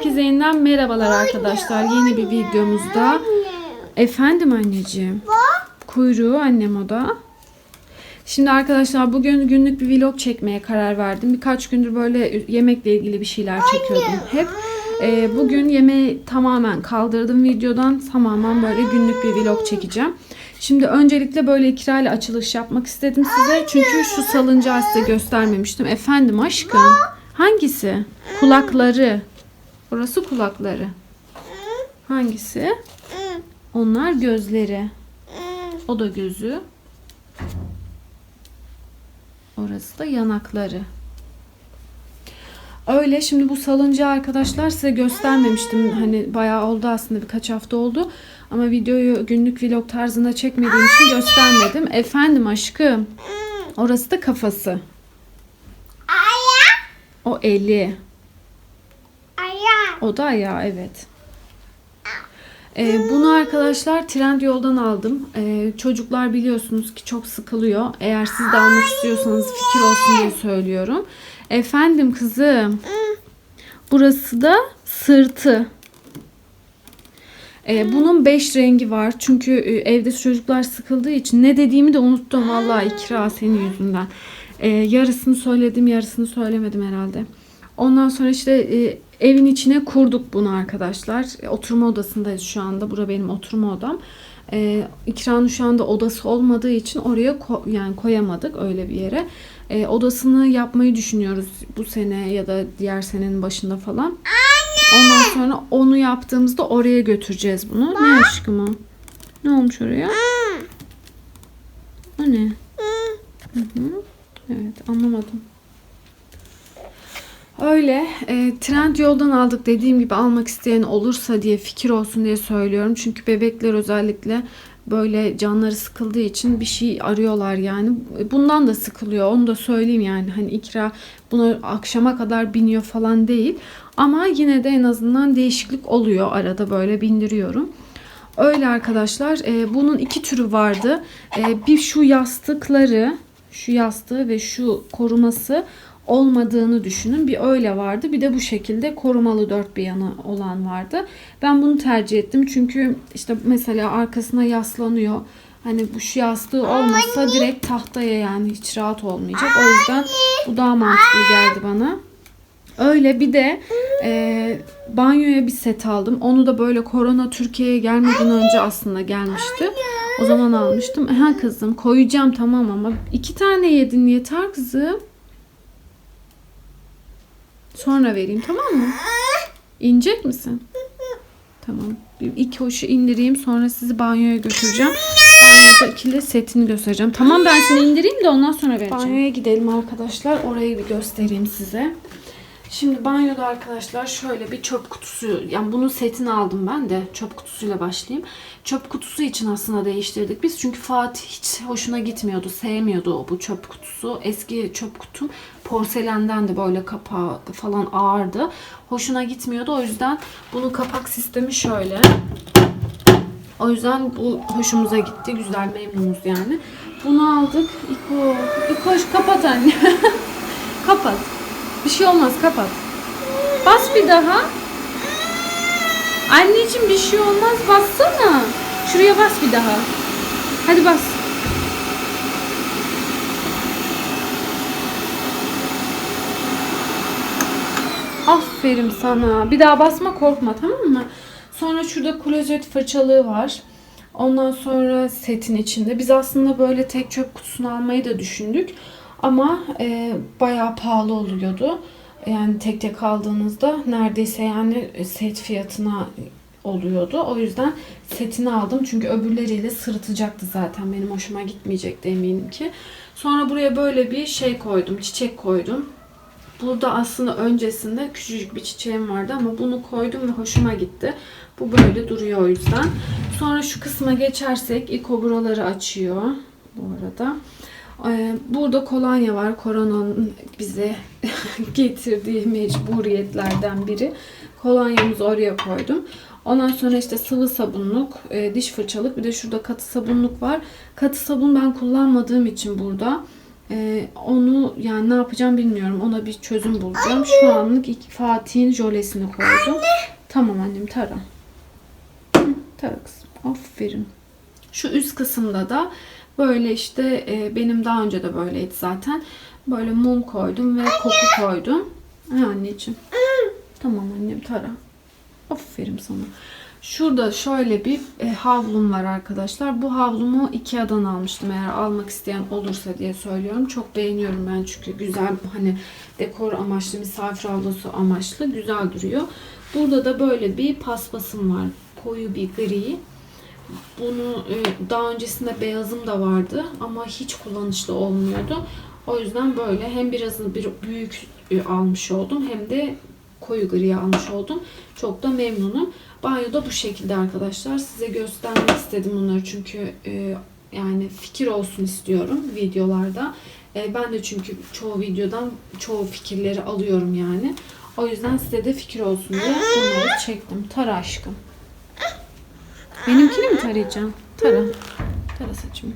Herkese yeniden merhabalar arkadaşlar. Yeni bir videomuzda. Efendim anneciğim. Kuyruğu annem o da. Şimdi arkadaşlar bugün günlük bir vlog çekmeye karar verdim. Birkaç gündür böyle yemekle ilgili bir şeyler çekiyordum hep. Ee, bugün yemeği tamamen kaldırdım videodan. Tamamen böyle günlük bir vlog çekeceğim. Şimdi öncelikle böyle ikra açılış yapmak istedim size. Çünkü şu salıncağı size göstermemiştim. Efendim aşkım. Hangisi? Kulakları. Orası kulakları. Hangisi? Onlar gözleri. O da gözü. Orası da yanakları. Öyle şimdi bu salıncağı arkadaşlar size göstermemiştim. Hani bayağı oldu aslında birkaç hafta oldu. Ama videoyu günlük vlog tarzında çekmediğim için göstermedim. Efendim aşkım. Orası da kafası. O eli. O da ayağı evet. Ee, bunu arkadaşlar trend yoldan aldım. Ee, çocuklar biliyorsunuz ki çok sıkılıyor. Eğer siz de almak istiyorsanız fikir olsun diye söylüyorum. Efendim kızım. Burası da sırtı. Ee, bunun 5 rengi var. Çünkü e, evde çocuklar sıkıldığı için ne dediğimi de unuttum. Vallahi ikra senin yüzünden. Ee, yarısını söyledim, yarısını söylemedim herhalde. Ondan sonra işte e, evin içine kurduk bunu arkadaşlar. E, oturma odasındayız şu anda. Bura benim oturma odam. E, İkranın şu anda odası olmadığı için oraya ko- yani koyamadık öyle bir yere. E, odasını yapmayı düşünüyoruz bu sene ya da diğer senenin başında falan. Ondan sonra onu yaptığımızda oraya götüreceğiz bunu. Ne aşkım o? Ne olmuş oraya? O ne? Hı hı. Evet anlamadım. Öyle e, trend yoldan aldık dediğim gibi almak isteyen olursa diye fikir olsun diye söylüyorum. Çünkü bebekler özellikle böyle canları sıkıldığı için bir şey arıyorlar yani. Bundan da sıkılıyor onu da söyleyeyim yani. Hani ikra bunu akşama kadar biniyor falan değil. Ama yine de en azından değişiklik oluyor arada böyle bindiriyorum. Öyle arkadaşlar. e, bunun iki türü vardı. E, bir şu yastıkları, şu yastığı ve şu koruması olmadığını düşünün. Bir öyle vardı. Bir de bu şekilde korumalı dört bir yanı olan vardı. Ben bunu tercih ettim. Çünkü işte mesela arkasına yaslanıyor. Hani bu şu yastığı olmasa direkt tahtaya yani hiç rahat olmayacak. O yüzden bu daha mantıklı geldi bana. Öyle bir de e, banyoya bir set aldım. Onu da böyle korona Türkiye'ye gelmeden önce aslında gelmişti. O zaman almıştım. Ha kızım koyacağım tamam ama iki tane yedin yeter kızım. Sonra vereyim tamam mı? İnecek misin? Tamam. İki hoşu indireyim sonra sizi banyoya götüreceğim. Banyodaki de setini göstereceğim. Tamam ben seni indireyim de ondan sonra vereceğim. Banyoya gidelim arkadaşlar. Orayı bir göstereyim size. Şimdi banyoda arkadaşlar şöyle bir çöp kutusu yani bunun setini aldım ben de çöp kutusuyla başlayayım. Çöp kutusu için aslında değiştirdik biz çünkü Fatih hiç hoşuna gitmiyordu sevmiyordu o bu çöp kutusu. Eski çöp kutum porselenden de böyle kapağı falan ağırdı. Hoşuna gitmiyordu o yüzden bunun kapak sistemi şöyle. O yüzden bu hoşumuza gitti. Güzel memnunuz yani. Bunu aldık. İko, İkoş kapat anne. kapat. Bir şey olmaz kapat. Bas bir daha. Anneciğim bir şey olmaz bassana. Şuraya bas bir daha. Hadi bas. Aferin sana. Bir daha basma korkma tamam mı? Sonra şurada klozet fırçalığı var. Ondan sonra setin içinde. Biz aslında böyle tek çöp kutusunu almayı da düşündük. Ama e, bayağı pahalı oluyordu. Yani tek tek aldığınızda neredeyse yani set fiyatına oluyordu. O yüzden setini aldım. Çünkü öbürleriyle sırıtacaktı zaten. Benim hoşuma gitmeyecekti eminim ki. Sonra buraya böyle bir şey koydum. Çiçek koydum. Burada aslında öncesinde küçücük bir çiçeğim vardı ama bunu koydum ve hoşuma gitti. Bu böyle duruyor o yüzden. Sonra şu kısma geçersek İko buraları açıyor bu arada. Ee, Burada kolonya var. Koronanın bize getirdiği mecburiyetlerden biri. Kolonyamızı oraya koydum. Ondan sonra işte sıvı sabunluk, e, diş fırçalık bir de şurada katı sabunluk var. Katı sabun ben kullanmadığım için burada Ee, onu yani ne yapacağım bilmiyorum. Ona bir çözüm bulacağım. Şu anlık Fatih'in jölesini koydum. Tamam annem tara. Hı, Tara kızım. Aferin. Şu üst kısımda da böyle işte e, benim daha önce de böyleydi zaten. Böyle mum koydum ve koku koydum. Ha anneciğim. Tamam annem tara. Aferin sana. Şurada şöyle bir e, havlum var arkadaşlar. Bu havlumu Ikea'dan almıştım eğer almak isteyen olursa diye söylüyorum. Çok beğeniyorum ben çünkü güzel hani dekor amaçlı, misafir havlusu amaçlı güzel duruyor. Burada da böyle bir paspasım var. Koyu bir gri. Bunu e, daha öncesinde beyazım da vardı ama hiç kullanışlı olmuyordu. O yüzden böyle hem birazını bir büyük e, almış oldum hem de koyu gri almış oldum. Çok da memnunum. Banyoda bu şekilde arkadaşlar. Size göstermek istedim bunları çünkü e, yani fikir olsun istiyorum videolarda. Ben de çünkü çoğu videodan çoğu fikirleri alıyorum yani. O yüzden size de fikir olsun diye bunları çektim. Tara aşkım. Benimkini mi tarayacağım? Tara. Tara saçımı.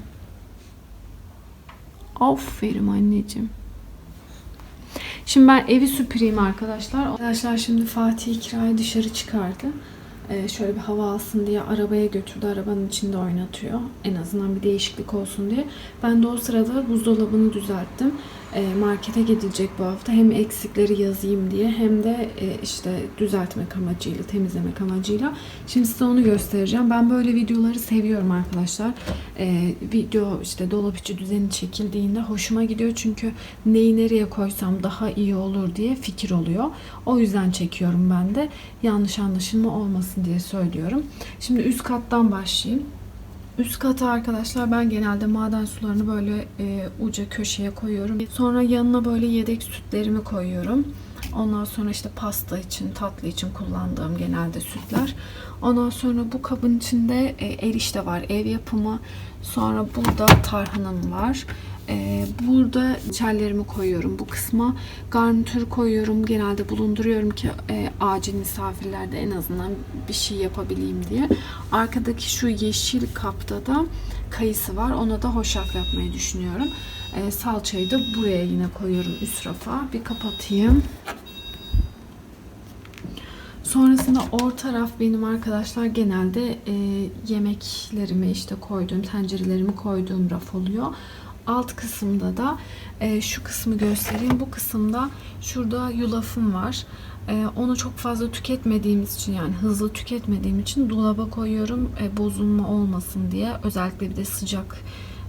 Aferin anneciğim. Şimdi ben evi süpüreyim arkadaşlar. Arkadaşlar şimdi Fatih kirayı dışarı çıkardı. Ee, şöyle bir hava alsın diye arabaya götürdü. Arabanın içinde oynatıyor. En azından bir değişiklik olsun diye. Ben de o sırada buzdolabını düzelttim. Ee, markete gidilecek bu hafta. Hem eksikleri yazayım diye hem de e, işte düzeltmek amacıyla, temizlemek amacıyla. Şimdi size onu göstereceğim. Ben böyle videoları seviyorum arkadaşlar. Ee, video işte dolap içi düzeni çekildiğinde hoşuma gidiyor. Çünkü neyi nereye koysam daha iyi olur diye fikir oluyor. O yüzden çekiyorum ben de. Yanlış anlaşılma olmasın diye söylüyorum. Şimdi üst kattan başlayayım. Üst kata arkadaşlar ben genelde maden sularını böyle e, uca köşeye koyuyorum. Sonra yanına böyle yedek sütlerimi koyuyorum. Ondan sonra işte pasta için, tatlı için kullandığım genelde sütler. Ondan sonra bu kabın içinde e, erişte var, ev yapımı. Sonra burada tarhanam var. E, burada çellerimi koyuyorum bu kısma. Garnitür koyuyorum. Genelde bulunduruyorum ki e, acil misafirlerde en azından bir şey yapabileyim diye. Arkadaki şu yeşil kapta da kayısı var. Ona da hoşaf yapmayı düşünüyorum. E, salçayı da buraya yine koyuyorum üst rafa. Bir kapatayım. Sonrasında orta taraf benim arkadaşlar genelde e, yemeklerimi işte koyduğum, tencerelerimi koyduğum raf oluyor. Alt kısımda da e, şu kısmı göstereyim. Bu kısımda şurada yulafım var. E, onu çok fazla tüketmediğimiz için yani hızlı tüketmediğim için dolaba koyuyorum. E, bozulma olmasın diye. Özellikle bir de sıcak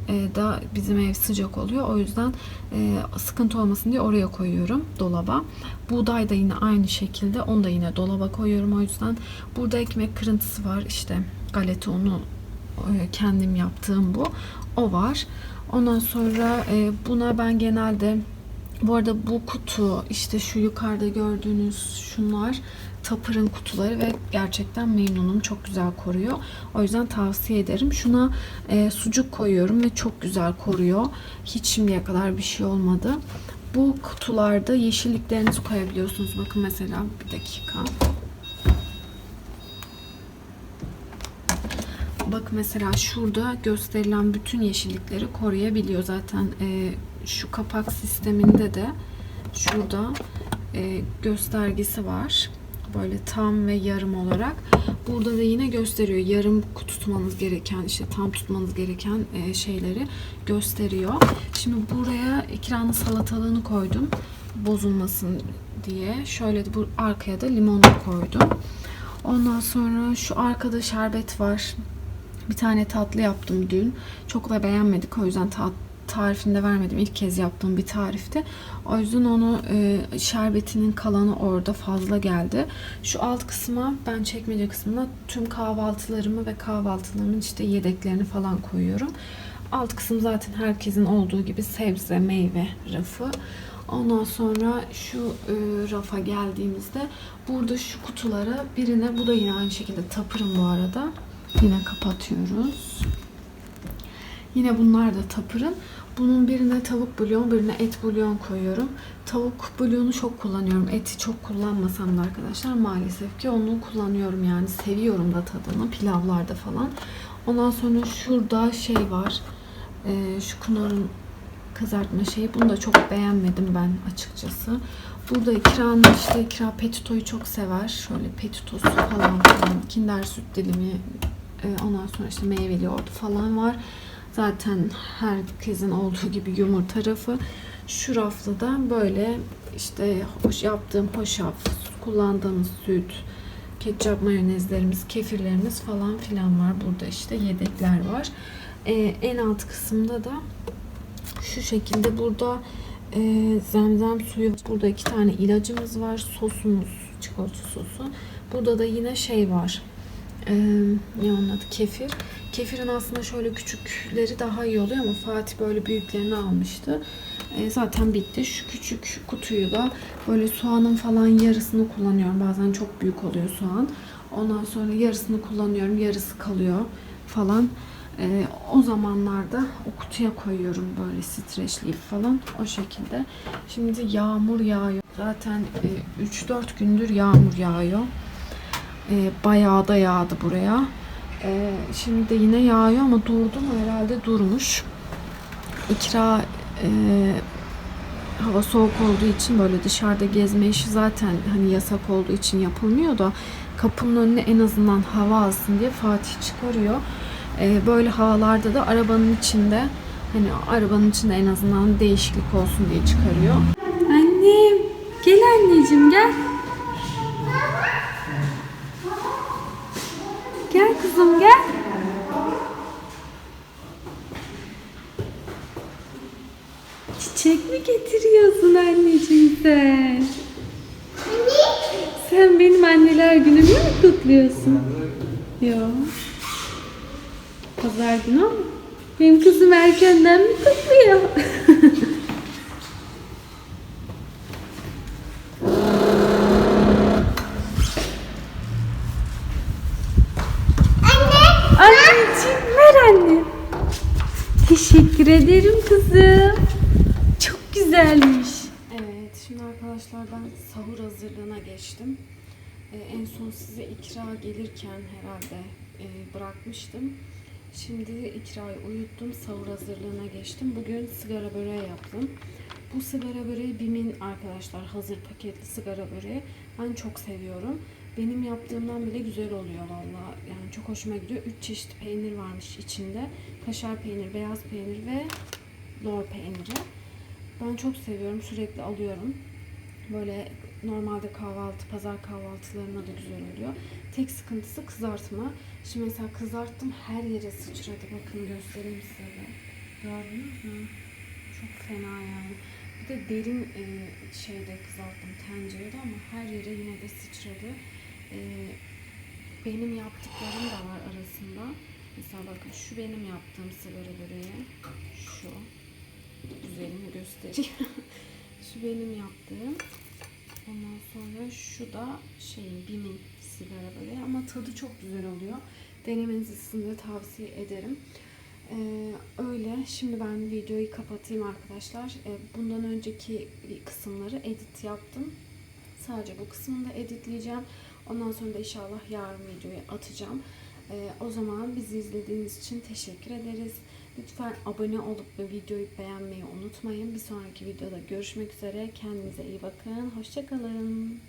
e, da bizim ev sıcak oluyor. O yüzden e, sıkıntı olmasın diye oraya koyuyorum dolaba. Buğday da yine aynı şekilde onu da yine dolaba koyuyorum. O yüzden burada ekmek kırıntısı var. İşte galeta unu e, kendim yaptığım bu. O var. Ondan sonra e, buna ben genelde bu arada bu kutu işte şu yukarıda gördüğünüz şunlar Tapır'ın kutuları ve gerçekten memnunum. Çok güzel koruyor. O yüzden tavsiye ederim. Şuna e, sucuk koyuyorum ve çok güzel koruyor. Hiç şimdiye kadar bir şey olmadı. Bu kutularda yeşilliklerinizi koyabiliyorsunuz. Bakın mesela bir dakika. Bak mesela şurada gösterilen bütün yeşillikleri koruyabiliyor. Zaten e, şu kapak sisteminde de şurada e, göstergesi var. Böyle tam ve yarım olarak. Burada da yine gösteriyor. Yarım tutmanız gereken, işte tam tutmanız gereken e, şeyleri gösteriyor. Şimdi buraya ikranın salatalığını koydum. Bozulmasın diye. Şöyle de bu arkaya da limonu koydum. Ondan sonra şu arkada şerbet var. Bir tane tatlı yaptım dün. Çok da beğenmedik. O yüzden tat, tarifini vermedim. İlk kez yaptığım bir tarifti. O yüzden onu e, şerbetinin kalanı orada fazla geldi. Şu alt kısma ben çekmece kısmına tüm kahvaltılarımı ve kahvaltılarımın işte yedeklerini falan koyuyorum. Alt kısım zaten herkesin olduğu gibi sebze, meyve rafı. Ondan sonra şu e, rafa geldiğimizde burada şu kutulara birine bu da yine aynı şekilde tapırım bu arada. Yine kapatıyoruz. Yine bunlar da tapırın. Bunun birine tavuk bulyon, birine et bulyon koyuyorum. Tavuk bulyonu çok kullanıyorum. Eti çok kullanmasam da arkadaşlar maalesef ki onu kullanıyorum yani. Seviyorum da tadını pilavlarda falan. Ondan sonra şurada şey var. Ee, şu Knorr'un kızartma şeyi. Bunu da çok beğenmedim ben açıkçası. Burada İkra'nın işte İkra petitoyu çok sever. Şöyle petitosu falan filan. Kinder süt dilimi. E, Ondan sonra işte meyveli yoğurdu falan var. Zaten herkesin olduğu gibi yumurta rafı. Şu rafta da böyle işte hoş yaptığım hoşaf, kullandığımız süt, ketçap mayonezlerimiz, kefirlerimiz falan filan var. Burada işte yedekler var. Ee, en alt kısımda da şu şekilde burada e, zemzem suyu, burada iki tane ilacımız var. Sosumuz, çikolata sosu. Burada da yine şey var. Ee, ne onun adı? Kefir. Kefirin aslında şöyle küçükleri daha iyi oluyor ama Fatih böyle büyüklerini almıştı. Ee, zaten bitti. Şu küçük kutuyu da böyle soğanın falan yarısını kullanıyorum. Bazen çok büyük oluyor soğan. Ondan sonra yarısını kullanıyorum. Yarısı kalıyor falan. Ee, o zamanlarda o kutuya koyuyorum böyle streçleyip falan o şekilde. Şimdi yağmur yağıyor. Zaten e, 3-4 gündür yağmur yağıyor. E, bayağı da yağdı buraya. E, şimdi de yine yağıyor ama durdu mu herhalde durmuş. İkra e, hava soğuk olduğu için böyle dışarıda gezme işi zaten hani yasak olduğu için yapılmıyor da kapının önüne en azından hava alsın diye Fatih çıkarıyor. E, böyle havalarda da arabanın içinde hani arabanın içinde en azından değişiklik olsun diye çıkarıyor. Annem. Gel anneciğim gel. Gel. Çiçek mi getiriyorsun anneciğim sen? Sen benim anneler günümü mü kutluyorsun? Yok. Pazar günü ama benim kızım erkenden mi kutluyor? Anneciğim ver anne. Teşekkür ederim kızım. Çok güzelmiş. Evet, şimdi arkadaşlar ben sahur hazırlığına geçtim. Ee, en son size ikra gelirken herhalde e, bırakmıştım. Şimdi ikrayı uyuttum, sahur hazırlığına geçtim. Bugün sigara böreği yaptım. Bu sigara böreği Bim'in arkadaşlar hazır paketli sigara böreği. Ben çok seviyorum. Benim yaptığımdan bile güzel oluyor valla. Yani çok hoşuma gidiyor. 3 çeşit peynir varmış içinde. Kaşar peynir, beyaz peynir ve lor peyniri. Ben çok seviyorum. Sürekli alıyorum. Böyle normalde kahvaltı, pazar kahvaltılarına da güzel oluyor. Tek sıkıntısı kızartma. Şimdi mesela kızarttım her yere sıçradı. Bakın göstereyim size de. Gördünüz mü? Çok fena yani. Bir de derin e, şeyde kızarttım tencerede ama her yere yine de sıçradı. E, benim yaptıklarım da var arasında. Mesela bakın şu benim yaptığım sigara böreği. Şu güzelini göstereyim. şu benim yaptığım. Ondan sonra şu da şeyin Bim'in sigara böreği ama tadı çok güzel oluyor. Denemenizi size tavsiye ederim. Ee, öyle. Şimdi ben videoyu kapatayım arkadaşlar. Ee, bundan önceki kısımları edit yaptım. Sadece bu kısmını da editleyeceğim. Ondan sonra da inşallah yarın videoyu atacağım. Ee, o zaman bizi izlediğiniz için teşekkür ederiz. Lütfen abone olup ve videoyu beğenmeyi unutmayın. Bir sonraki videoda görüşmek üzere. Kendinize iyi bakın. Hoşçakalın.